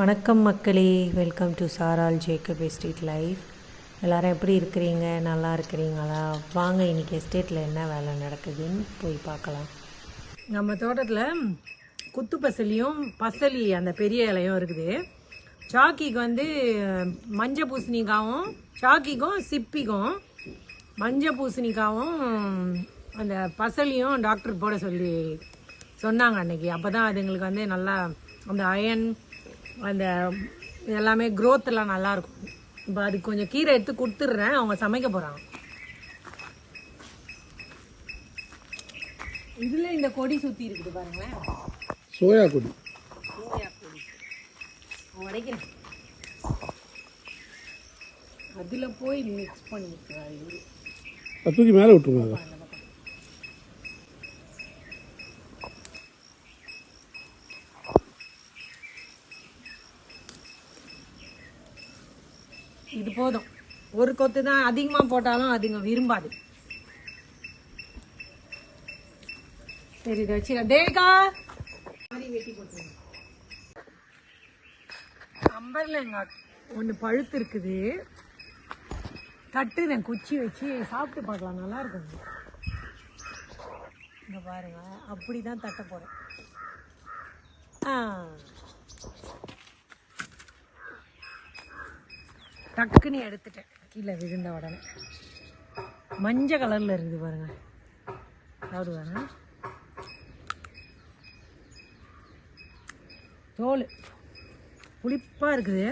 வணக்கம் மக்களே. Welcome to சாரால் ஜேக்கப் எஸ்டேட் லைஃப் எல்லாரும் எப்படி இருக்கிறீங்க? நல்லா இருக்கிறீங்களா? வாங்க இன்னைக்கு எஸ்டேட்டில் என்ன வேலை நடக்குதுன்னு போய் பார்க்கலாம். நம்ம தோட்டத்தில் குத்து பசலியும் பசலி அந்த பெரிய இலையும் இருக்குது. சாக்கிக்கு வந்து மஞ்சள் பூசணிக்காவும் சாக்கிக்கும் சிப்பிக்கும் மஞ்சள் பூசணிக்காவும் அந்த பசலியும் டாக்டர் போட சொல்லி சொன்னாங்க அன்னைக்கு. அப்போ தான் அதுங்களுக்கு வந்து நல்லா அந்த அயன் அந்த எல்லாமே growth எல்லாம் நல்லா இருக்கும் இப்போ அதுக்கு கொஞ்சம் கீரை எடுத்து கொடுத்துட்றேன். அவங்க சமைக்க போகிறாங்க இதில் இந்த கொடி சுற்றி இருக்குது பாருங்களேன். சோயா கொடி. உடைக்கிறேன். அதில் போய் மிக்ஸ் அது தூக்கி மேலே விட்டுருங்க இது போதும். ஒரு கொத்து தான் அதிகமாக போட்டாலும் அதுங்க விரும்பாது. சரி இதை வச்சு தேவிகா! போட்டுருங்க. அம்பர்லங்க ஒன்று பழுத்து இருக்குது. தட்டுறேன் குச்சி வச்சு சாப்பிட்டு பார்க்கலாம். நல்லா இருக்கும். இங்க பாருங்க. அப்படி தான் தட்ட போகிறேன் ஆ. டக்குன்னு எடுத்துட்டேன். கீழே விழுந்த உடனே. மஞ்சள் கலரில் இருக்குது பாருங்க. சாப்பிடுவாங்க தோல். புளிப்பாக இருக்குது.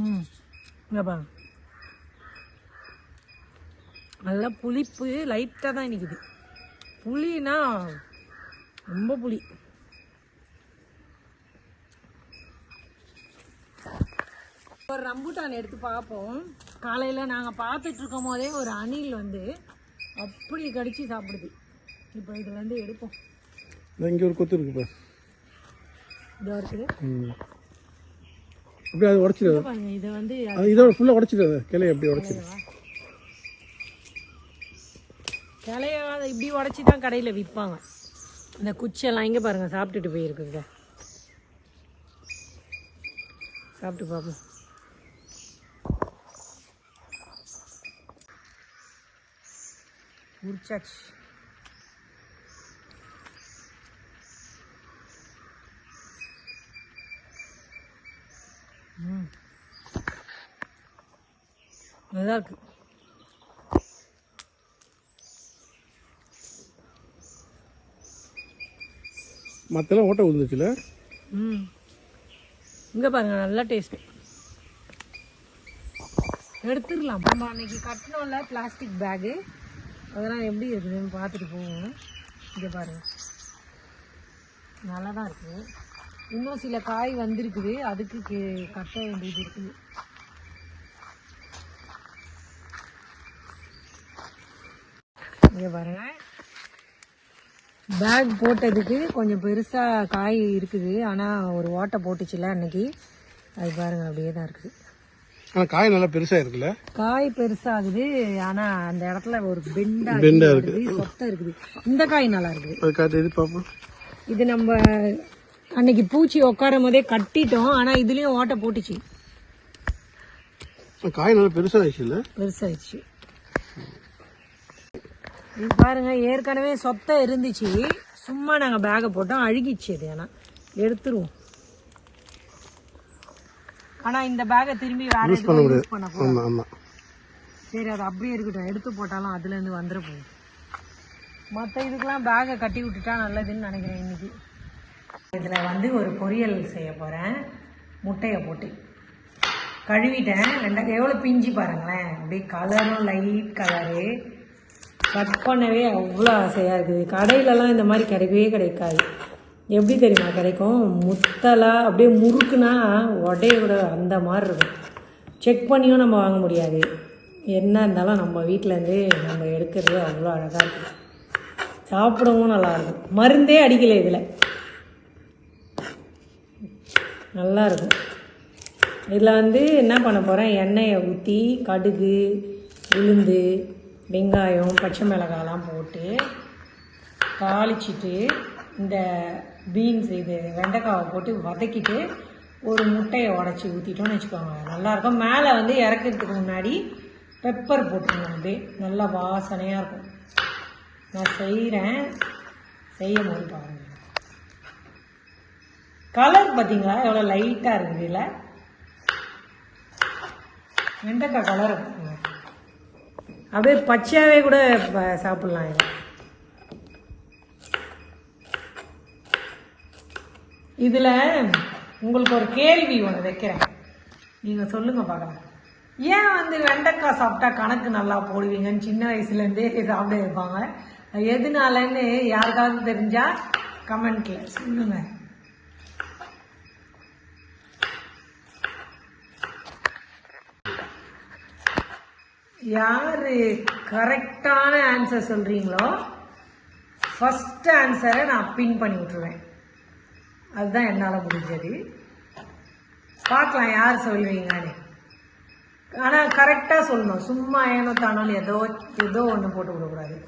ம் இங்கே பாருங்க. நல்லா புளிப்பு லைட்டாக தான் நிற்குது புளினா ரொம்ப புளி. ஒரு ரம்புட்டான் எடுத்து பார்ப்போம். காலையில் நாங்கள் பார்த்துட்டு இருக்கும் போதே ஒரு அணில் வந்து அப்படி கடிச்சு சாப்பிடுது. இப்போ இதில் வந்து எடுப்போம். இங்கே ஒரு கொத்து இருக்கு இதோ இருக்குது. அப்படியே அதை உடச்சிடாது இதை பாருங்க இதை வந்து அது இதோட ஃபுல்லாக உடச்சிடாது கிளையை அப்படியே உடச்சிடு. கிளைய இப்படி உடச்சி தான் கடையில் விற்பாங்க. இந்த குச்செல்லாம் இங்கே பாருங்கள் சாப்பிட்டுட்டு போயிருக்குங்க. சாப்பிட்டு பார்ப்போம். உரிச்சாச்சு ம் நல்லா இருக்கு. மற்றெல்லாம் ஓட்ட விழுந்துச்சுல? ம். இங்கே பாருங்க நல்ல டேஸ்ட்டு எடுத்துடலாம். நம்ம அன்னைக்கு கட்டினோம்ல பிளாஸ்டிக் பேகு அதெல்லாம் எப்படி இருக்குதுன்னு பார்த்துட்டு போவோம். இங்கே பாருங்க. நல்லா தான் இருக்குது இன்னும் சில காய் வந்திருக்குது. அதுக்கு கட்ட வேண்டியது இருக்குது இங்கே பாருங்க. பேக் போட்டதுக்கு கொஞ்சம் பெருசாக காய் இருக்குது. ஆனால் ஒரு ஓட்டை போட்டுச்சுல அன்னைக்கு. அது பாருங்கள் அப்படியே தான் இருக்குது. ஆனால் காய் நல்லா பெருசாக இருக்குல்ல? காய் பெருசாகுது ஆனால் அந்த இடத்துல ஒரு பெண்டா பெண்டா இருக்குது. சொத்தை இருக்குது. இந்த காய் நல்லா இருக்குது. அது காட்டு எது பார்ப்போம் இது நம்ம அன்னைக்கு பூச்சி உட்காரும் போதே கட்டிட்டோம் ஆனால் இதுலேயும் ஓட்டை போட்டுச்சு. காய் நல்லா பெருசாக ஆயிடுச்சுல்ல பெருசாயிடுச்சு. இது பாருங்க ஏற்கனவே சொத்தை இருந்துச்சு. சும்மா நாங்கள் பேக்கை போட்டோம் அழுகிச்சு அது ஆனால் எடுத்துருவோம். ஆனால் இந்த பேக்கை திரும்பி வேற யூஸ் பண்ண போகிறோம் ஆமாம் ஆமாம் சரி அது அப்படியே இருக்கட்டும். எடுத்து போட்டாலும் அதுலேருந்து வந்துட போகுது மற்ற இதுக்கெல்லாம் பேக்கை கட்டி விட்டுட்டா நல்லதுன்னு நினைக்கிறேன் இன்னைக்கு. இதில் வந்து ஒரு பொரியல் செய்ய போகிறேன் முட்டையை போட்டு. கழுவிட்டேன். ரெண்டா எவ்வளோ பிஞ்சு பாருங்களேன். அப்படியே கலரும் லைட் கலரு கட் பண்ணவே அவ்வளோ ஆசையாக இருக்குது. கடையிலலாம் இந்த மாதிரி கிடைக்கவே கிடைக்காது. எப்படி தெரியுமா கிடைக்கும்? முத்தலா அப்படியே முறுக்குனா உடைய விட அந்த மாதிரி இருக்கும். செக் பண்ணியும் நம்ம வாங்க முடியாது. என்ன இருந்தாலும் நம்ம வீட்டிலேருந்து நம்ம எடுக்கிறது அவ்வளோ அழகாக இருக்கும். சாப்பிடவும் நல்லாயிருக்கும் மருந்தே அடிக்கலை இதில். நல்லாயிருக்கும் இதில் வந்து என்ன பண்ண போகிறேன் எண்ணெயை ஊற்றி கடுகு உளுந்து வெங்காயம் பச்சை மிளகாலாம் போட்டு தாளிச்சிட்டு இந்த பீன்ஸ் இது வெண்டைக்காவை போட்டு வதக்கிட்டு ஒரு முட்டையை உடச்சி ஊற்றிட்டோம்னு வச்சுக்கோங்க. நல்லாயிருக்கும் மேலே வந்து இறக்கிறதுக்கு முன்னாடி பெப்பர் போட்டுருங்க அப்படியே. நல்லா வாசனையாக இருக்கும். நான் செய்கிறேன் செய்யும் போது பாருங்கள் கலர் பார்த்தீங்களா? எவ்வளோ லைட்டாக இருக்குது இல்லை வெண்டைக்காய் கலர் அப்படியே பச்சையாகவே கூட சாப்பிட்லாம் இது. இதில் உங்களுக்கு ஒரு கேள்வி ஒன்று வைக்கிறேன். நீங்கள் சொல்லுங்கள் பார்க்கலாம். ஏன் வந்து வெண்டைக்காய் சாப்பிட்டா கணக்கு நல்லா போடுவீங்கன்னு சின்ன வயசுலேருந்தே சாப்பிட இருப்பாங்க எதுனாலன்னு யாருக்காவது தெரிஞ்சால் கமெண்ட்டில் சொல்லுங்கள் யார் கரெக்டான ஆன்சர் சொல்கிறீங்களோ ஃபஸ்ட் ஆன்சரை நான் பின் பண்ணி விட்ருவேன் அதுதான் என்னால் முடிஞ்சது. பார்க்கலாம் யார் சொல்லுவீங்கன்னு. ஆனால் கரெக்டாக சொல்லணும். சும்மா ஏனோ தானோன்னு ஏதோ ஏதோ ஒன்று போட்டு விடக்கூடாது.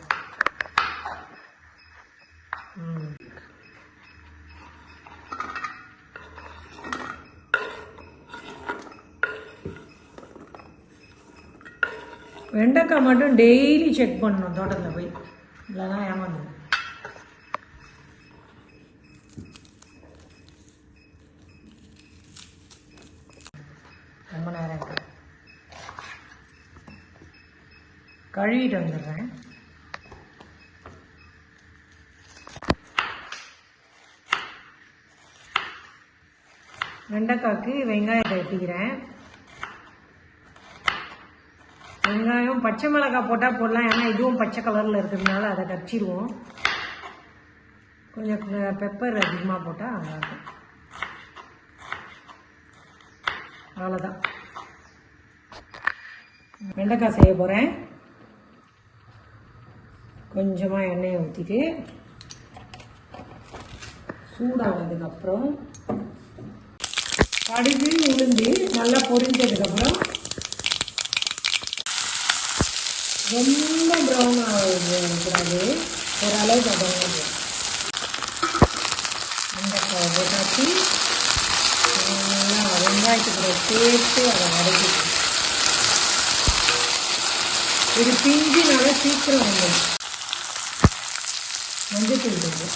ம். வெண்டைக்காய் மட்டும் டெய்லி செக் பண்ணணும் தோட்டத்தில் போய். இல்லைன்னா ஏமாந்துடும் ரொம்ப நேரம் இருக்கு. கழுவிட்டு வந்துடுறேன். வெண்டைக்காய்க்கு வெங்காயத்தை வெட்டிக்கிறேன் வெங்காயம் பச்சை மிளகாய் போட்டால் போடலாம். ஏன்னா இதுவும் பச்சை கலரில் இருக்கிறதுனால அதை கடிச்சிருவோம். கொஞ்சம் பெப்பர் அதிகமாக போட்டால் நல்லாயிருக்கும். அவ்வளோதான் வெண்டைக்காய் செய்ய போகிறேன் கொஞ்சமாக எண்ணெயை ஊற்றிட்டு சூடானதுக்கப்புறம் கடுகு உளுந்து நல்லா பொரிஞ்சதுக்கப்புறம் ரொம்ப ப்ரௌன் ஆகக்கூடாது. ஓரளவுக்கு ப்ரௌன் வெண்டைக்காய் போட்டாச்சு. நல்லா வெங்காயத்துக்குள்ள சேர்த்து அதை வதக்கி இது பிஞ்சு நல்லா சீக்கிரம் வந்துடும். மஞ்சத்தூள் கொஞ்சம்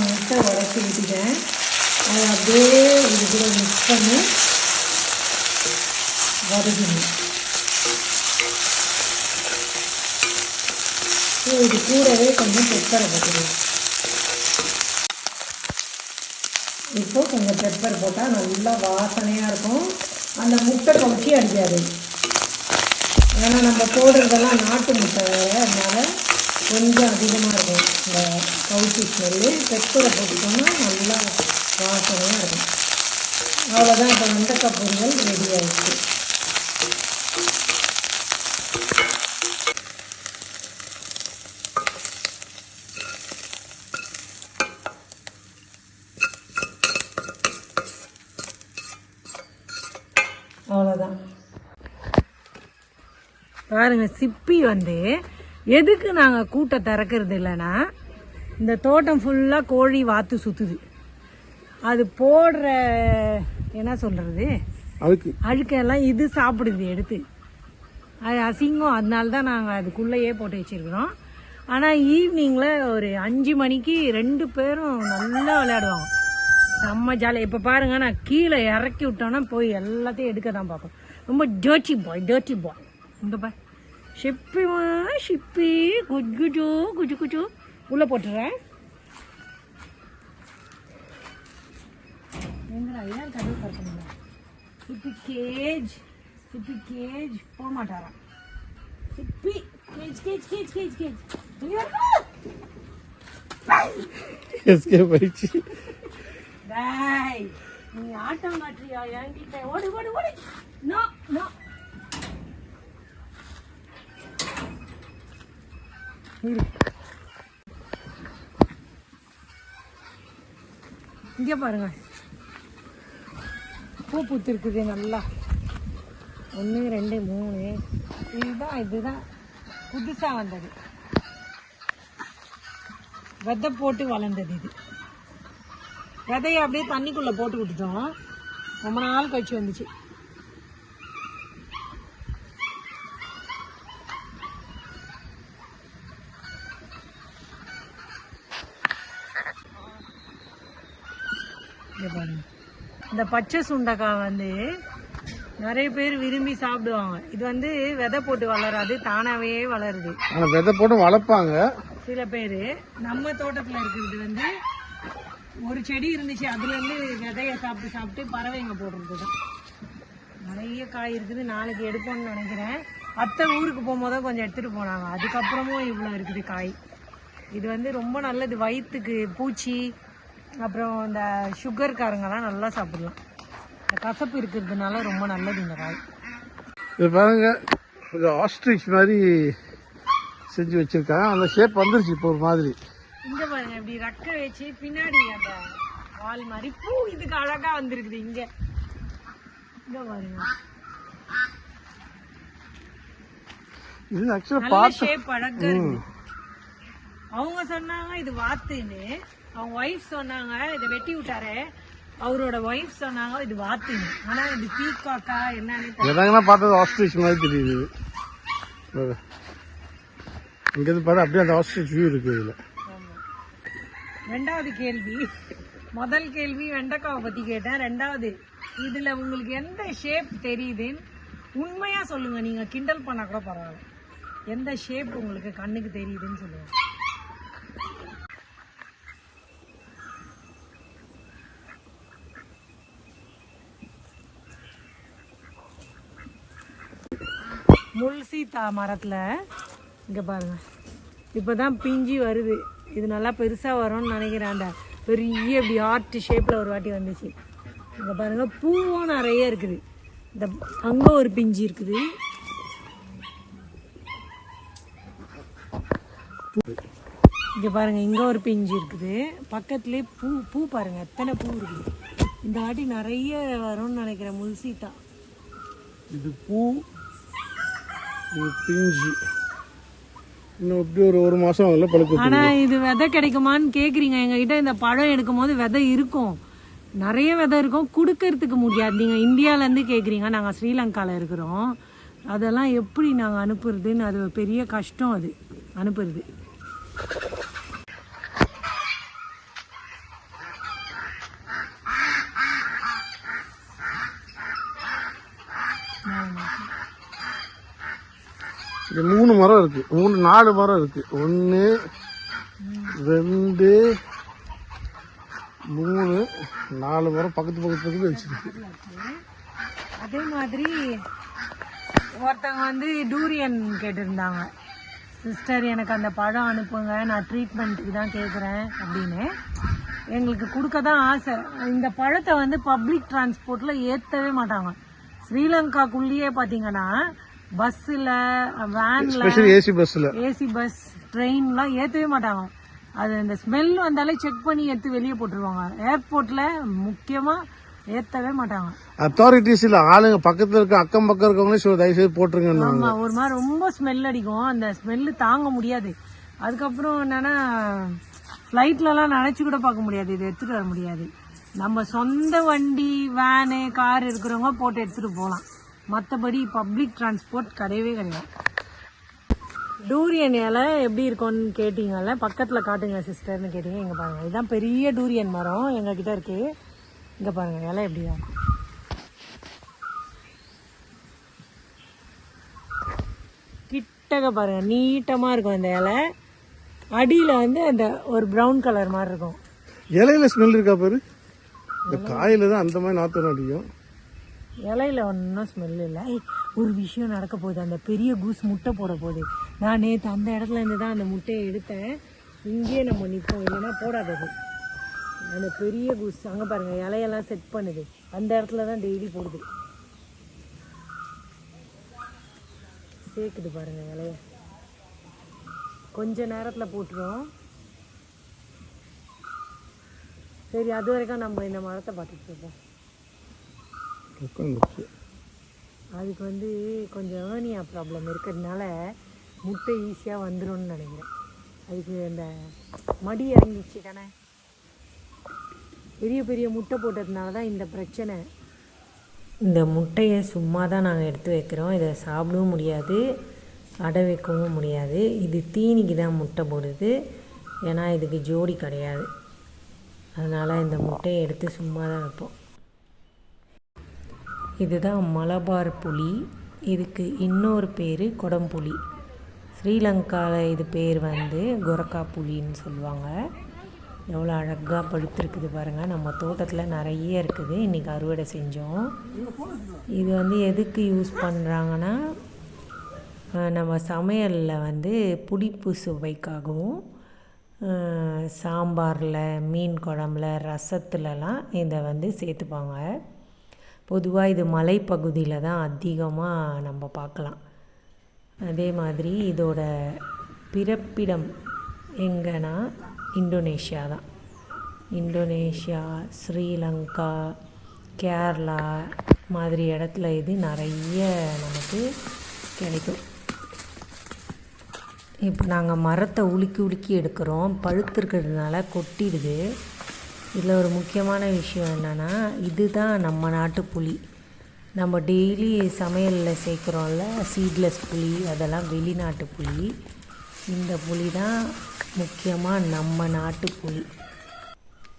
முட்டை உடச்சி ஊற்றிட்டேன் அதை அப்படியே இது கூட மிக்ஸ் பண்ணி வதக்கணும். இது கூடவே கொஞ்சம் பெப்பரை போட்டுருவோம் இப்போ கொஞ்சம் பெப்பர் போட்டால் நல்லா வாசனையாக இருக்கும். அந்த முட்டை கவுச்சி அடிக்காது. ஏன்னா நம்ம போடுறதெல்லாம் நாட்டு முட்டை அதனால் அதனால கொஞ்சம் அதிகமாக இருக்கும். இந்த கவுச்சி ஸ்மெல்லு பெப்பரை போட்டுட்டோம்னா நல்லா வாசனையாக இருக்கும். அவ்வளோதான் இப்போ வெண்டைக்காய் பொரியல் ரெடி அவ்வளோதான் பாருங்க சிப்பி வந்து எதுக்கு நாங்கள் கூட்டை திறக்கிறது இல்லைன்னா இந்த தோட்டம் ஃபுல்லாக கோழி வாத்து சுற்றுது அது போடுற என்ன சொல்கிறது அதுக்கு அழுக்கெல்லாம் இது சாப்பிடுது எடுத்து. அது அசிங்கம். அதனால தான் நாங்கள் அதுக்குள்ளேயே போட்டு வச்சிருக்கிறோம். ஆனால் ஈவினிங்கில் ஒரு அஞ்சு மணிக்கு ரெண்டு பேரும் நல்லா விளையாடுவாங்க. செம்ம ஜாலியாக இப்போ பாருங்க நான் கீழே இறக்கி விட்டோன்னா போய் எல்லாத்தையும் எடுக்க தான் பார்ப்போம். ரொம்ப டர்ட்டி பாய் டர்ட்டி பாய் இங்கே பாய் ஷிப்பிமா ஷிப்பி குஜ் குஜு குஜு குஜு உள்ளே போட்டுறேன். எங்கடா ஏன் கதவு திறக்கணுங்களா சிப்பி கேஜ் சிப்பி கேஜ். போக மாட்டாராம். சிப்பி cage cage cage cage cage. SK போயிடுச்சு. டேய் நீ ஆட்டம் காட்டுறியா? என்கிட்ட ஓடு ஓடு ஓடு. No no. இங்கே பாருங்க. பூ பூத்திருக்குது நல்லா. ஒன்று ரெண்டு மூணு. இதுதான் இதுதான். புதுசாக வந்தது. விதை போட்டு வளர்ந்தது இது. விதையை அப்படியே தண்ணிக்குள்ளே போட்டு விட்டுட்டோம். ரொம்ப நாள் கழிச்சு வந்துச்சு இங்க பாருங்க இந்த பச்சை சுண்டைக்காய் வந்து நிறைய பேர் விரும்பி சாப்பிடுவாங்க. இது வந்து விதை போட்டு வளராது தானாவே வளருது. விதை போட்டு வளர்ப்பாங்க. சில பேர் நம்ம தோட்டத்தில் இருக்கிறது வந்து ஒரு செடி இருந்துச்சு அதுலேருந்து விதைய சாப்பிட்டு சாப்பிட்டு பறவைங்க போடுறது தான். நிறைய காய் இருக்குது நாளைக்கு எடுப்போம்னு நினைக்கிறேன். அத்தை ஊருக்கு போகும்போது கொஞ்சம் எடுத்துகிட்டு போனாங்க. அதுக்கப்புறமும் இவ்வளோ இருக்குது காய். இது வந்து ரொம்ப நல்லது. வயிற்றுக்கு பூச்சி அப்புறம் இந்த சுகர்காரங்கெல்லாம் நல்லா சாப்பிடலாம். இந்த கசப்பு இருக்கிறதுனால ரொம்ப நல்லது இந்த காய். இது பாருங்க கொஞ்சம் ஆஸ்ட்ரிச் மாதிரி செஞ்சு வச்சிருக்காங்க. அந்த ஷேப் வந்துருச்சு இப்போ ஒரு மாதிரி. இங்க பாருங்க இப்படி ரெக்க வச்சு பின்னாடி அந்த வால் மாதிரி பூ இதுக்கு அழகா வந்திருக்குது இங்க. இங்க பாருங்க. இது ஆக்சுவலாக பார்த்து அவங்க சொன்னாங்க இது வாத்துன்னு. அவங்க ஒய்ஃப் சொன்னாங்க இதை வெட்டி விட்டாரு. அவரோட ஒய்ஃப் சொன்னாங்க இது வாத்துன்னு ஆனா இது பீகாக்கா என்னன்னு. இறங்கினா பார்த்தது ஆஸ்ட்ரிச் மாதிரி தெரியுது. இங்கேருந்து பார்த்தா அப்படியே அந்த ஆஸ்ட்ரிச் வியூ இருக்குது இதில். ரெண்டாவது கேள்வி. முதல் கேள்வி வெண்டைக்காவை பத்தி கேட்டேன். ரெண்டாவது இதுல உங்களுக்கு எந்த ஷேப் தெரியுதுன்னு உண்மையா சொல்லுங்க. நீங்க கிண்டல் பண்ணா கூட பரவாயில்ல. எந்த ஷேப் உங்களுக்கு கண்ணுக்கு தெரியுதுன்னு சொல்லுங்க. முல்சீத்தா இங்கே பாருங்கள் பாருங்க. இப்பதான் பிஞ்சு வருது. இது நல்லா பெருசாக வரும்னு நினைக்கிறேன் அந்த பெரிய இப்படி ஆர்ட் ஷேப்பில் ஒரு வாட்டி வந்துச்சு. இங்கே பாருங்கள் பூவும் நிறைய இருக்குது. இந்த அங்கே ஒரு பிஞ்சு இருக்குது. இங்கே பாருங்க இங்கே ஒரு பிஞ்சு இருக்குது. பக்கத்துலேயே பூ பூ பாருங்க எத்தனை பூ இருக்குது இந்த வாட்டி நிறைய வரும்னு நினைக்கிறேன் முல்சீத்தா. இது பூ பிஞ்சு. இன்னும் எப்படி ஒரு ஒரு மாதம் ஆகல பழுக்க ஆனா இது விதை கிடைக்குமான்னு கேக்குறீங்க. எங்ககிட்ட இந்த பழம் எடுக்கும் போது விதை இருக்கும். நிறைய விதை இருக்கும். கொடுக்கறதுக்கு முடியாது. நீங்க இந்தியால இருந்து கேக்குறீங்க. நாங்க ஸ்ரீலங்கால இருக்கிறோம். அதெல்லாம் எப்படி நாங்க அனுப்புறதுன்னு அது பெரிய கஷ்டம் அது. அனுப்புறது. இது மூணு மரம் இருக்கு. மூணு நாலு மரம் இருக்கு. ஒன்று ரெண்டு மூணு நாலு மரம் பக்கத்து பக்கத்து பக்கத்து வச்சிருக்கு. அதே மாதிரி ஒருத்தவங்க வந்து டூரியன் கேட்டிருந்தாங்க. சிஸ்டர் எனக்கு அந்த பழம் அனுப்புங்க. நான் ட்ரீட்மெண்ட்டுக்கு தான் கேட்குறேன் அப்படின்னு. எங்களுக்கு கொடுக்க தான் ஆசை. இந்த பழத்தை வந்து பப்ளிக் டிரான்ஸ்போர்ட்டில் ஏற்றவே மாட்டாங்க. ஸ்ரீலங்காக்குள்ளேயே பார்த்தீங்கன்னா பஸ்ஸில் வேனில் ஸ்பெஷல் ஏசி பஸ்ஸில். ஏசி பஸ் ட்ரெயின்லாம் ஏற்றவே மாட்டாங்க. அது அந்த ஸ்மெல் வந்தாலே செக் பண்ணி எடுத்து வெளியே போட்டுருவாங்க. ஏர்போர்ட்டில் முக்கியமாக ஏற்றவே மாட்டாங்க. அத்தாரிட்டிஸ் இல்லை ஆளுங்க பக்கத்தில் இருக்க அக்கம் பக்கம் இருக்கவங்களே ஸோ தயவுசெய்து போட்டுருங்கன்னு ஆமா ஒரு மாதிரி ரொம்ப ஸ்மெல் அடிக்கும். அந்த ஸ்மெல்லு தாங்க முடியாது. அதுக்கப்புறம் என்னன்னா ஃப்ளைட்லலாம் நினச்சி கூட பார்க்க முடியாது. இது எடுத்துகிட்டு வர முடியாது. நம்ம சொந்த வண்டி வேனு கார் இருக்கிறவங்க போட்டு எடுத்துகிட்டு போகலாம். மற்றபடி பப்ளிக் டிரான்ஸ்போர்ட் கிடையவே கிடையாது. டூரியன் இலை எப்படி இருக்கும்னு கேட்டீங்கல்ல பக்கத்தில் காட்டுங்க சிஸ்டர்னு கேட்டீங்க இங்கே பாருங்க. இதுதான் பெரிய டூரியன் மரம் எங்ககிட்ட இருக்கு. இங்கே பாருங்க இலை எப்படி தான் கிட்டக பாருங்க நீட்டமா இருக்கும் அந்த இலை. அடியில வந்து அந்த ஒரு பிரவுன் கலர் மாதிரி இருக்கும். இலையில ஸ்மெல் இருக்கா பாரு? இந்த காயில தான் அந்த மாதிரி நாத்தம் அடிக்கும். இலையில ஒன்றும் ஸ்மெல் இல்லை. ஒரு விஷயம் நடக்க போகுது. அந்த பெரிய கூஸ் முட்டை போட போகுது. நான் நேற்று அந்த இடத்துல இருந்து தான் அந்த முட்டையை எடுத்தேன். இங்கேயே நம்ம நிற்போம் இல்லைன்னா போடாதது அந்த பெரிய கூஸ் அங்கே பாருங்கள் இலையெல்லாம் செட் பண்ணுது. அந்த இடத்துல தான் டெய்லி போடுது. சேர்க்குது பாருங்கள் இலைய. கொஞ்ச நேரத்தில் போட்டுருவோம் சரி அது வரைக்கும் நம்ம இந்த மரத்தை பார்த்துட்டு இருப்போம். அதுக்கு வந்து கொஞ்சம் ஏர்னியா ப்ராப்ளம் இருக்கிறதுனால முட்டை ஈஸியாக வந்துரும்னு நினைக்கிறேன். அதுக்கு இந்த மடி இறங்கிச்சு தானே? பெரிய பெரிய முட்டை போட்டதுனால தான் இந்த பிரச்சனை. இந்த முட்டையை சும்மா தான் நாங்கள் எடுத்து வைக்கிறோம். இதை சாப்பிடவும் முடியாது அடை வைக்கவும் முடியாது. இது தீனிக்கு தான் முட்டை போடுது. ஏன்னா இதுக்கு ஜோடி கிடையாது. அதனால் இந்த முட்டையை எடுத்து சும்மா தான் வைப்போம். இதுதான் மலபார் புலி. இதுக்கு இன்னொரு பேர் குடம்புலி. ஸ்ரீலங்காவில் இது பேர் வந்து கொரக்கா புலின்னு சொல்லுவாங்க. எவ்வளோ அழகாக பழுத்திருக்குது பாருங்கள் நம்ம தோட்டத்தில் நிறைய இருக்குது. இன்றைக்கி அறுவடை செஞ்சோம். இது வந்து எதுக்கு யூஸ் பண்ணுறாங்கன்னா நம்ம சமையலில் வந்து புளிப்பு சுவைக்காகவும் சாம்பாரில் மீன் குழம்புல ரசத்துலலாம் இதை வந்து சேர்த்துப்பாங்க. பொதுவாக இது மலைப்பகுதியில் தான் அதிகமாக நம்ம பார்க்கலாம். அதே மாதிரி இதோட பிறப்பிடம் எங்கன்னா இந்தோனேஷியா தான். இந்தோனேஷியா ஸ்ரீலங்கா கேரளா மாதிரி இடத்துல இது நிறைய நமக்கு கிடைக்கும். இப்போ நாங்கள் மரத்தை உலுக்கி உலுக்கி எடுக்கிறோம். பழுத்திருக்கிறதுனால கொட்டிடுது. இதில் ஒரு முக்கியமான விஷயம் என்னென்னா இதுதான் நம்ம நாட்டு புளி நம்ம டெய்லி சமையலில் சேர்க்குறோம்ல சீட்லெஸ் புளி அதெல்லாம் வெளிநாட்டு புளி இந்த புளி தான் முக்கியமாக நம்ம நாட்டு புளி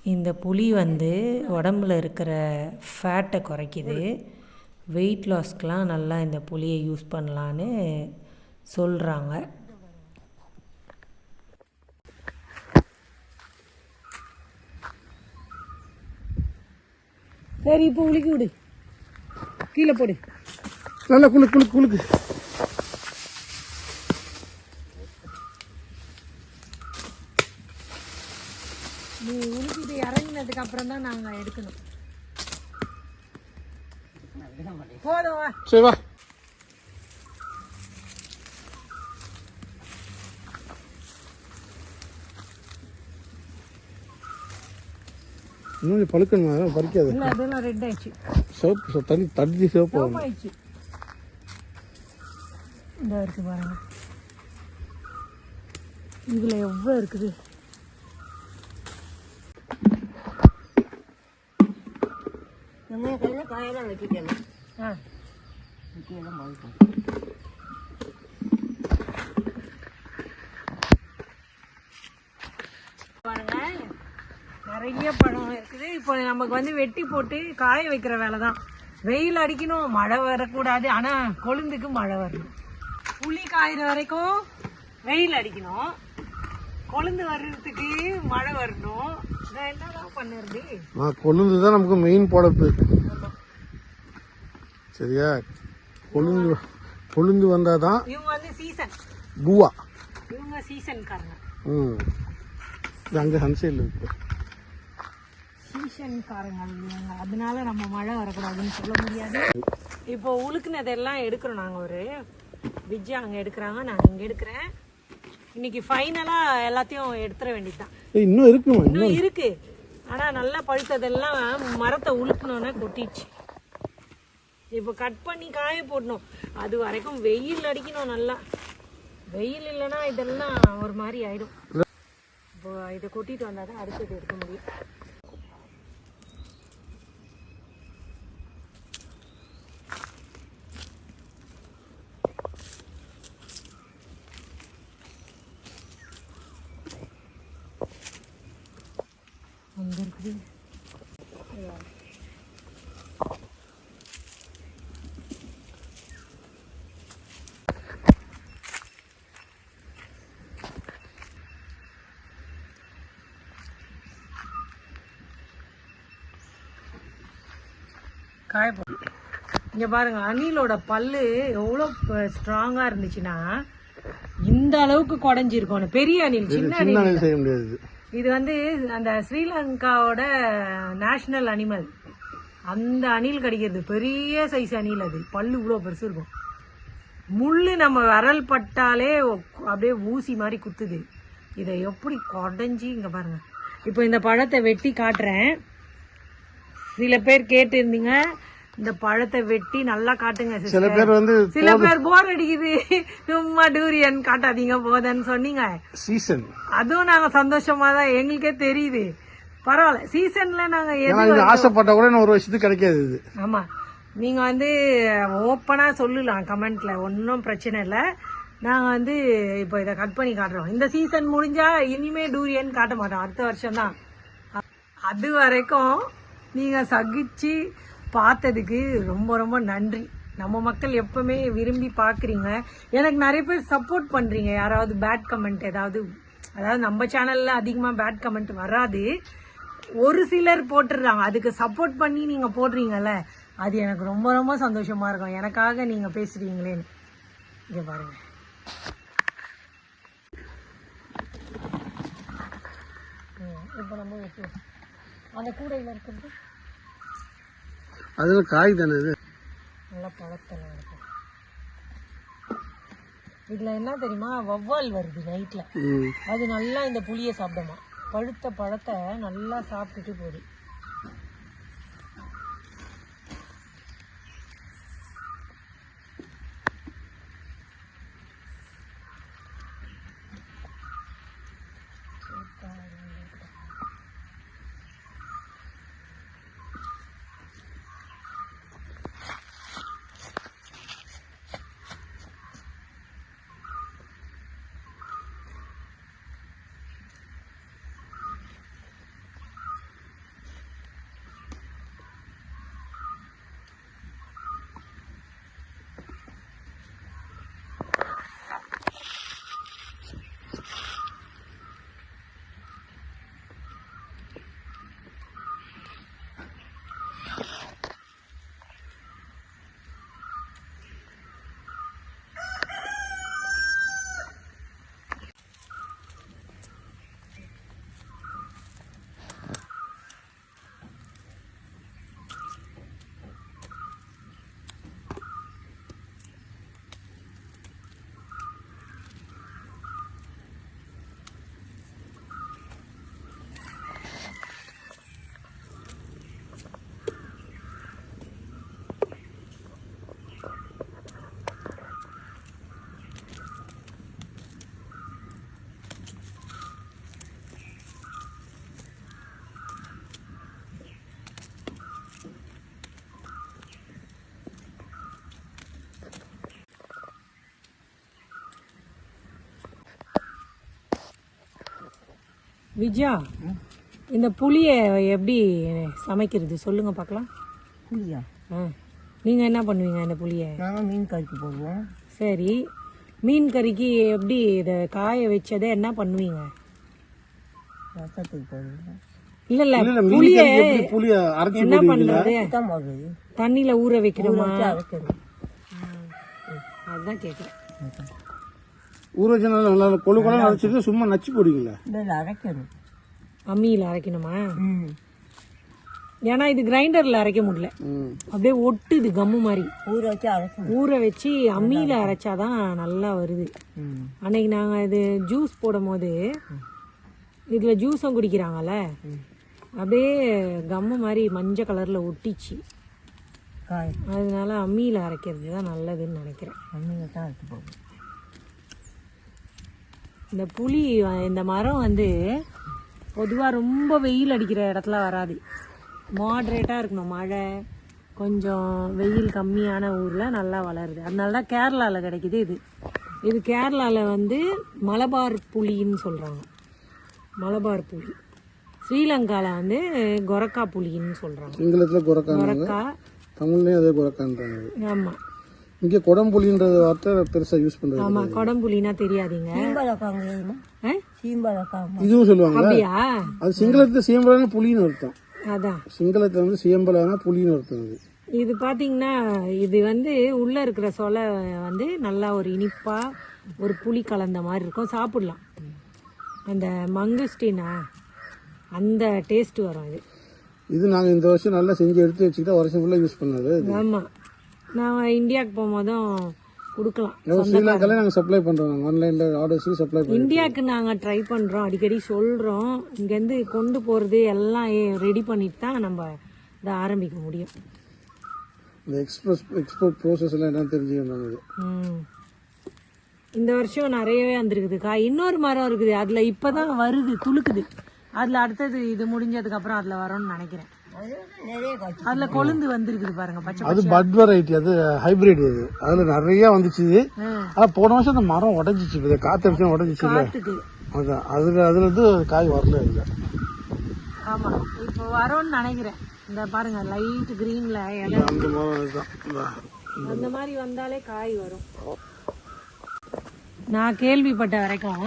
இந்த புளி வந்து உடம்புல இருக்கிற ஃபேட்டை குறைக்குது. வெயிட் லாஸ்க்கெலாம் நல்லா இந்த புளியை யூஸ் பண்ணலான்னு சொல்கிறாங்க சரி இப்போ உலுக்கி விடு. கீழே போடு. நல்லா குளு குளு குளுக்கு. நீ உலுக்கிட்டு இறங்கினதுக்கு அப்புறம் தான் நாங்கள் எடுக்கணும். போதும் வா சரி வா. இன்னும் பழுக்கணுமா அதெல்லாம் பறிக்காது. இல்லை அதெல்லாம் ரெட் ஆயிடுச்சு. சிவப்பு தண்ணி தண்ணி சிவப்பு சிவப்பு ஆகணும். ஆயிடுச்சு. இந்த இருக்கு பாருங்க. இதுல எவ்வளோ இருக்குது? ஆ. பாருங்க நிறைய பழம் இருக்குது இப்போ நமக்கு வந்து வெட்டி போட்டு காய வைக்கிற வேலை தான் வெயில் அடிக்கணும் மழை வரக்கூடாது. ஆனா கொழுந்துக்கு மழை வரணும். புளி காயிற வரைக்கும் வெயில் அடிக்கணும். கொழுந்து வர்றதுக்கு மழை வரணும். நான் என்னதான் பண்ணுறது? கொழுந்து தான் நமக்கு மெயின் பொழப்பு. சரியா? கொழுந்து கொழுந்து வந்தால் தான் இவங்க வந்து சீசன் பூவா. இவங்க சீசன்காரங்க ம். அங்கே சன்சைடில் இருக்கு. சீசன்காரங்க இவங்க அதனால நம்ம மழை வரக்கூடாதுன்னு சொல்ல முடியாது. இப்போ உழுக்குனதெல்லாம் எடுக்கிறோம் நாங்கள் ஒரு. விஜய் அங்கே எடுக்கிறாங்க நான் இங்கே எடுக்கிறேன். இன்னைக்கு ஃபைனலாக எல்லாத்தையும் எடுத்துட வேண்டியதுதான். இன்னும் இருக்குமா? இன்னும் இருக்கு. ஆனால் நல்லா பழுத்ததெல்லாம் மரத்தை உழுக்கணுன்னே கொட்டிடுச்சு. இப்போ கட் பண்ணி காய போடணும். அது வரைக்கும் வெயில் அடிக்கணும் நல்லா. வெயில் இல்லைன்னா இதெல்லாம் ஒரு மாதிரி ஆயிடும். இப்போ இதை கொட்டிட்டு வந்தால் தான் அடுத்தது எடுக்க முடியும் அங்க இருக்குது காய இங்க பாருங்க அணிலோட பல்லு எவ்வளோ ஸ்ட்ராங்கா இருந்துச்சுன்னா இந்த அளவுக்கு குடஞ்சிருக்கும். பெரிய அணில் சின்ன அணில் செய்ய முடியாது இது. வந்து அந்த ஸ்ரீலங்காவோட நேஷனல் அனிமல் அந்த அணில் கடிக்கிறது. பெரிய சைஸ் அணில் அது. பல்லு இவ்வளோ பெருசு இருக்கும். முள்ளு நம்ம விரல் பட்டாலே அப்படியே ஊசி மாதிரி குத்துது. இதை எப்படி குடஞ்சி இங்க பாருங்க. இப்போ இந்த பழத்தை வெட்டி காட்டுறேன். சில பேர் கேட்டிருந்தீங்க இந்த பழத்தை வெட்டி நல்லா காட்டுங்க சில பேர் வந்து சில பேர் போர் அடிக்குது. சும்மா டூரியன் காட்டாதீங்க போதன்னு சொன்னீங்க. சீசன் அதுவும் நாங்க சந்தோஷமா தான் எங்களுக்கே தெரியுது. பரவாயில்ல சீசன்ல நாங்க எது ஆசைப்பட்ட கூட ஒரு வருஷத்துக்கு கிடைக்காது இது. ஆமா. நீங்க வந்து ஓப்பனா சொல்லலாம் கமெண்ட்ல ஒன்றும் பிரச்சனை இல்லை. நாங்க வந்து இப்போ இதை கட் பண்ணி காட்டுறோம். இந்த சீசன் முடிஞ்சா இனிமே டூரியன் காட்ட மாட்டோம். அடுத்த வருஷம் தான் அது வரைக்கும் நீங்கள் சகிச்சு பார்த்ததுக்கு ரொம்ப ரொம்ப நன்றி. நம்ம மக்கள் எப்பவுமே விரும்பி பார்க்குறீங்க. எனக்கு நிறைய பேர் சப்போர்ட் பண்ணுறீங்க யாராவது பேட் கமெண்ட் ஏதாவது அதாவது நம்ம சேனலில் அதிகமாக பேட் கமெண்ட் வராது. ஒரு சிலர் போட்டுடுறாங்க. அதுக்கு சப்போர்ட் பண்ணி நீங்கள் போடுறீங்கல்ல அது எனக்கு ரொம்ப ரொம்ப சந்தோஷமாக இருக்கும். எனக்காக நீங்கள் பேசுகிறீங்களேன்னு இங்கே பாருங்கள் இப்போ நம்ம அந்த கூடையில் இருக்கிறது அதுல காய் தானே இது? நல்லா பழத்தெல்லாம் இருக்கும் இதுல என்ன தெரியுமா? வவ்வால் வருது நைட்ல ம். அது நல்லா இந்த புளியை சாப்பிடுமா? பழுத்த பழத்தை நல்லா சாப்பிட்டுட்டு போகுது. விஜயா இந்த புளியை எப்படி சமைக்கிறது? சொல்லுங்க பார்க்கலாம். புளியா? ஆ. நீங்க என்ன பண்ணுவீங்க இந்த புளியை? நாங்கள் மீன் கறிக்கு போடுவோம் சரி. மீன் கறிக்கு எப்படி இதை காய வச்சதை என்ன பண்ணுவீங்க? ரசத்துக்கு போடுவோம் இல்ல இல்ல புளிய புளிய அரைச்சி என்ன பண்றது? போடுறது தண்ணியில ஊற வைக்கணுமா? அதுதான் கேக்குறேன் ஊற வச்சு நல்லா நல்லா கொழு கொழு அரைச்சிட்டு சும்மா நச்சு போடுவீங்களா? இல்லை அரைக்கணும். அம்மியில அரைக்கணுமா? ம். ஏன்னா இது கிரைண்டர்ல அரைக்க முடியல. ம். அப்படியே ஒட்டுது கம்மு மாதிரி. ஊற வச்சு அரைக்கணும். ஊற வச்சு அம்மியில அரைச்சாதான் நல்லா வருது. ம். அன்னைக்கு நாங்க இது ஜூஸ் போடும் போது இதுல ஜூஸும் குடிக்கிறாங்கல்ல? அப்படியே கம்மு மாதிரி மஞ்சள் கலர்ல ஒட்டிச்சு. அதனால அம்மியில அரைக்கிறது தான் நல்லதுன்னு நினைக்கிறேன். அம்மியில் தான் அரைச்சி போடுவோம் இந்த புளி இந்த மரம் வந்து பொதுவாக ரொம்ப வெயில் அடிக்கிற இடத்துல வராது. மாட்ரேட்டாக இருக்கணும். மழை கொஞ்சம் வெயில் கம்மியான ஊரில் நல்லா வளருது. அதனால தான் கேரளாவில் கிடைக்குது இது. இது கேரளாவில் வந்து மலபார் புளின்னு சொல்கிறாங்க மலபார் புளி ஸ்ரீலங்காவில் வந்து கொரக்கா புளின்னு சொல்கிறாங்க சிங்களத்துல கொரக்கா. தமிழ்லயும் அதே குரக்கான்றாங்க. ஆமாம் இங்க குடம்புலின்ற வார்த்தை பெருசா யூஸ் பண்றது ஆமாம் கொடம்புலினா தெரியாதீங்க. இதுவும் சொல்லுவாங்க அப்படியா? அது சிங்களத்துல சீம்பலான புலின்னு அர்த்தம். அதான். சிங்களத்துல வந்து சீம்பலான புலின்னு அர்த்தம் அது. இது பாத்தீங்கன்னா இது வந்து உள்ள இருக்கிற சொலை வந்து நல்லா ஒரு இனிப்பா ஒரு புளி கலந்த மாதிரி இருக்கும். சாப்பிடலாம். அந்த மங்குஸ்டினா அந்த டேஸ்ட் வரும் இது இது நாங்க இந்த வருஷம் நல்லா செஞ்சு எடுத்து வச்சுக்கிட்டா வருஷம் ஃபுல்லா யூஸ் பண்ணது ஆமா. நான் இந்தியாவுக்கு போகும்போதும் கொடுக்கலாம். ஸ்ரீலங்கால நாங்க சப்ளை நாங்க ஆன்லைன்ல ஆர்டர்ஸ் சப்ளை பண்ணுறோம் இந்தியாவுக்கு நாங்க ட்ரை பண்றோம். அடிக்கடி சொல்றோம். இங்கேருந்து கொண்டு போறது எல்லாம் ரெடி பண்ணிட்டு தான் நம்ம இதை ஆரம்பிக்க முடியும். இந்த எக்ஸ்பிரஸ் எக்ஸ்போர்ட் ப்ரோசஸ் எல்லாம் என்னன்னு தெரிஞ்சுக்கணும் இந்த வருஷம் நிறையவே வந்திருக்குது. காய் இன்னொரு மரம் இருக்குது. அதில் இப்போ தான் வருது துளுக்குது. அதில் அடுத்தது இது முடிஞ்சதுக்கு அப்புறம் அதில் வரும்னு நினைக்கிறேன். அதில் கொழுந்து வந்திருக்குது பாருங்க பச்சை அது பட் வெரைட்டி அது ஹைபிரிட் அது அதுல நிறைய வந்துச்சு. ஆனா போன வருஷம் அந்த மரம் உடஞ்சிச்சு இது காத்து அடிச்சு உடஞ்சிச்சு இல்ல? அதான் அதுல அதுல இருந்து காய் வரல இல்ல. ஆமாம் இப்போ வரும்னு நினைக்கிறேன். இந்த பாருங்க லைட் க்ரீனில் அந்த மரம். அந்த மாதிரி வந்தாலே காய் வரும். நான் கேள்விப்பட்ட வரைக்கும்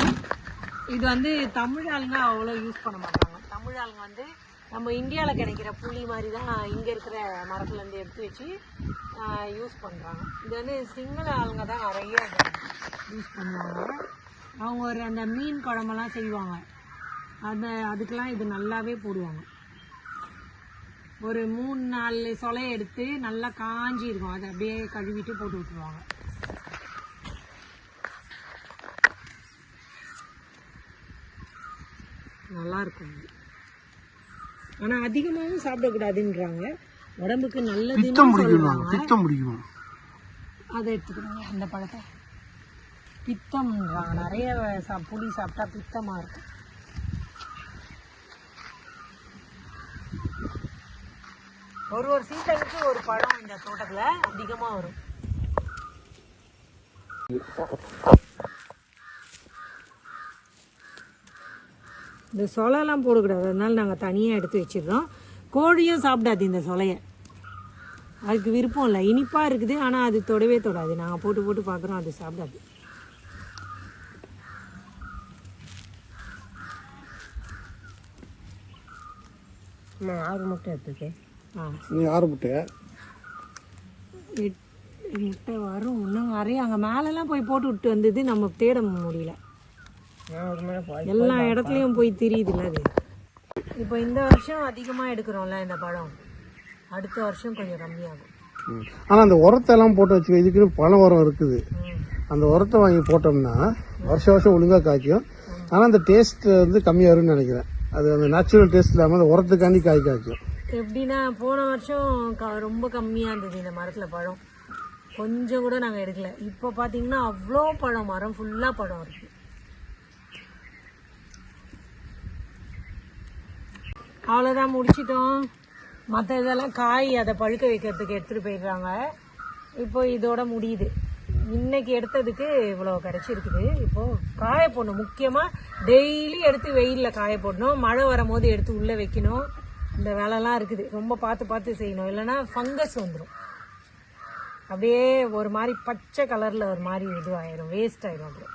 இது வந்து தமிழ் ஆளுங்க அவ்வளோ யூஸ் பண்ண மாட்டாங்க. தமிழ் ஆளுங்க வந்து நம்ம இந்தியாவில் கிடைக்கிற புளி மாதிரி தான் இங்கே இருக்கிற மரத்துலேருந்து எடுத்து வச்சு யூஸ் பண்ணுறாங்க இது வந்து சிங்கள ஆளுங்க தான் நிறைய யூஸ் பண்ணுவாங்க. அவங்க ஒரு அந்த மீன் குழம்பெல்லாம் செய்வாங்க. அந்த அதுக்கெலாம் இது நல்லாவே போடுவாங்க. ஒரு மூணு நாலு சொலை எடுத்து நல்லா காஞ்சி இருக்கும். அதை அப்படியே கழுவிட்டு போட்டு விட்டுருவாங்க. நல்லா இருக்கும் இது. ஆனா அதிகமாகவும் சாப்பிடக்கூடாதுன்றாங்க. உடம்புக்கு நல்லதுன்னு பித்தம் சொல்லுவாங்க பித்தம் பிடிக்கணும் அதை எடுத்துக்கிறாங்க அந்த பழத்தை. பித்தம்ன்றாங்க. நிறைய சா- புளி சாப்பிட்டா பித்தமா இருக்கும். ஒரு ஒரு சீசனுக்கு ஒரு பழம் இந்த தோட்டத்துல அதிகமா வரும். இந்த சொலைலாம் போடக்கூடாது. அதனால நாங்கள் தனியாக எடுத்து வச்சிடுறோம். கோழியும் சாப்பிடாது இந்த சொலையை. அதுக்கு விருப்பம் இல்லை. இனிப்பாக இருக்குது ஆனால் அது தொடவே தொடாது. நாங்கள் போட்டு போட்டு பார்க்குறோம் அது சாப்பிடாது. நான் ஆறு முட்டை எடுத்துருக்கேன் ஆ. நீ ஆறு முட்டை. எட்- முட்டை வரும். இன்னும் நிறைய அங்கே மேலெல்லாம் போய் போட்டு விட்டு வந்தது நம்ம தேட முடியல. எல்லா இடத்துலையும் போய் தெரியுதுல்ல அது. இப்போ இந்த வருஷம் அதிகமாக எடுக்கிறோம்ல இந்த பழம். அடுத்த வருஷம் கொஞ்சம் கம்மியாகும். ம். ஆனா அந்த உரத்தை எல்லாம் போட்டு வச்சு இதுக்குன்னு பழ உரம் இருக்குது. அந்த உரத்தை வாங்கி போட்டோம்னா வருஷம் வருஷம் ஒழுங்கா காய்க்கும். ஆனா அந்த டேஸ்ட் வந்து கம்மியா வரும்னு நினைக்கிறேன். அது அந்த நேச்சுரல் டேஸ்ட் இல்லாம அந்த உரத்துக்காண்டி காய் காய்க்கும். எப்படின்னா போன வருஷம் க- ரொம்ப கம்மியாக இருந்தது இந்த மரத்தில் பழம். கொஞ்சம் கூட நாங்கள் எடுக்கல. இப்போ பார்த்தீங்கன்னா அவ்வளோ பழம் மரம் ஃபுல்லாக பழம் இருக்கு. அவ்வளோதான் முடிச்சிட்டோம். மற்ற இதெல்லாம் காய் அதை பழுக்க வைக்கிறதுக்கு எடுத்துகிட்டு போயிடுறாங்க. இப்போ இதோட முடியுது. இன்னைக்கு எடுத்ததுக்கு இவ்வளோ கிடச்சிருக்குது. இப்போது காய போடணும். முக்கியமாக டெய்லி எடுத்து வெயிலில் காய போடணும். மழை வரும்போது எடுத்து உள்ளே வைக்கணும். இந்த வேலைலாம் இருக்குது. ரொம்ப பார்த்து பார்த்து செய்யணும். இல்லைன்னா ஃபங்கஸ் வந்துடும் அப்படியே ஒரு மாதிரி பச்சை கலரில் ஒரு மாதிரி இதுவாயிரும். வேஸ்ட் ஆயிரும் அப்புறம்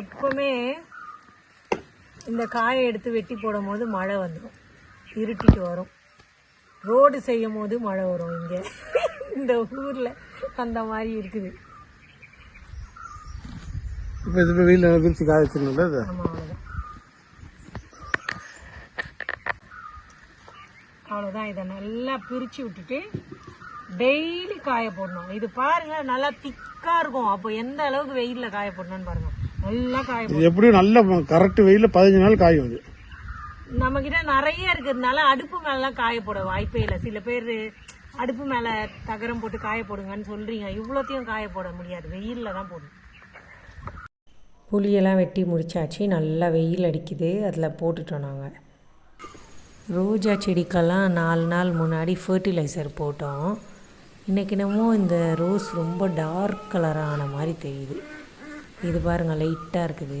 எப்பவுமே இந்த காயை எடுத்து வெட்டி போடும் போது மழை வந்துடும் இருட்டிட்டு வரும். ரோடு செய்யும் போது மழை வரும் இங்கே. இந்த ஊரில் அந்த மாதிரி இருக்குது. இப்போ இது போய் வெயில விரிச்சு காய வச்சிருந்தோம்ல இது? ஆமாம் அவ்வளோதான் இதை நல்லா பிரித்து விட்டுட்டு டெய்லி காய போடணும். இது பாருங்க நல்லா திக்காக இருக்கும். அப்போ எந்த அளவுக்கு வெயிலில் காய போடணும்னு பாருங்க. நல்லா காய போடணும் இது எப்படியும் நல்ல கரெக்ட் வெயில பதினஞ்சு நாள் காயும் அது. நம்ம கிட்ட நிறைய இருக்கிறதுனால அடுப்பு மேலாம் காய போட வாய்ப்பே இல்லை. சில பேர் அடுப்பு மேலே தகரம் போட்டு காய போடுங்கன்னு சொல்றீங்க. இவ்வளோத்தையும் காய போட முடியாது. வெயிலில் தான் போடணும் புளியெல்லாம் வெட்டி முடிச்சாச்சு. நல்லா வெயில் அடிக்குது. அதில் போட்டுட்டோம் நாங்கள் ரோஜா செடிக்கெல்லாம் நாலு நாள் முன்னாடி ஃபர்டிலைசர் போட்டோம். இன்றைக்கி என்னமோ இந்த ரோஸ் ரொம்ப டார்க் கலராக ஆன மாதிரி தெரியுது. இது பாருங்கள் லைட்டாக இருக்குது.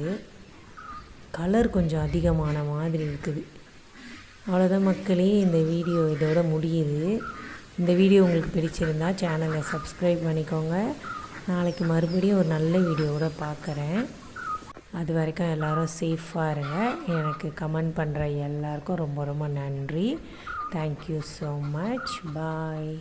கலர் கொஞ்சம் அதிகமான மாதிரி இருக்குது. அவ்வளோதான் மக்களே இந்த வீடியோ இதோட முடியுது. இந்த வீடியோ உங்களுக்கு பிடிச்சிருந்தா சேனலை சப்ஸ்கிரைப் பண்ணிக்கோங்க. நாளைக்கு மறுபடியும் ஒரு நல்ல வீடியோவோட பார்க்குறேன் அது வரைக்கும் எல்லோரும் சேஃபாக இருங்க. எனக்கு கமெண்ட் பண்ணுற எல்லாருக்கும் ரொம்ப ரொம்ப நன்றி. Thank you so much bye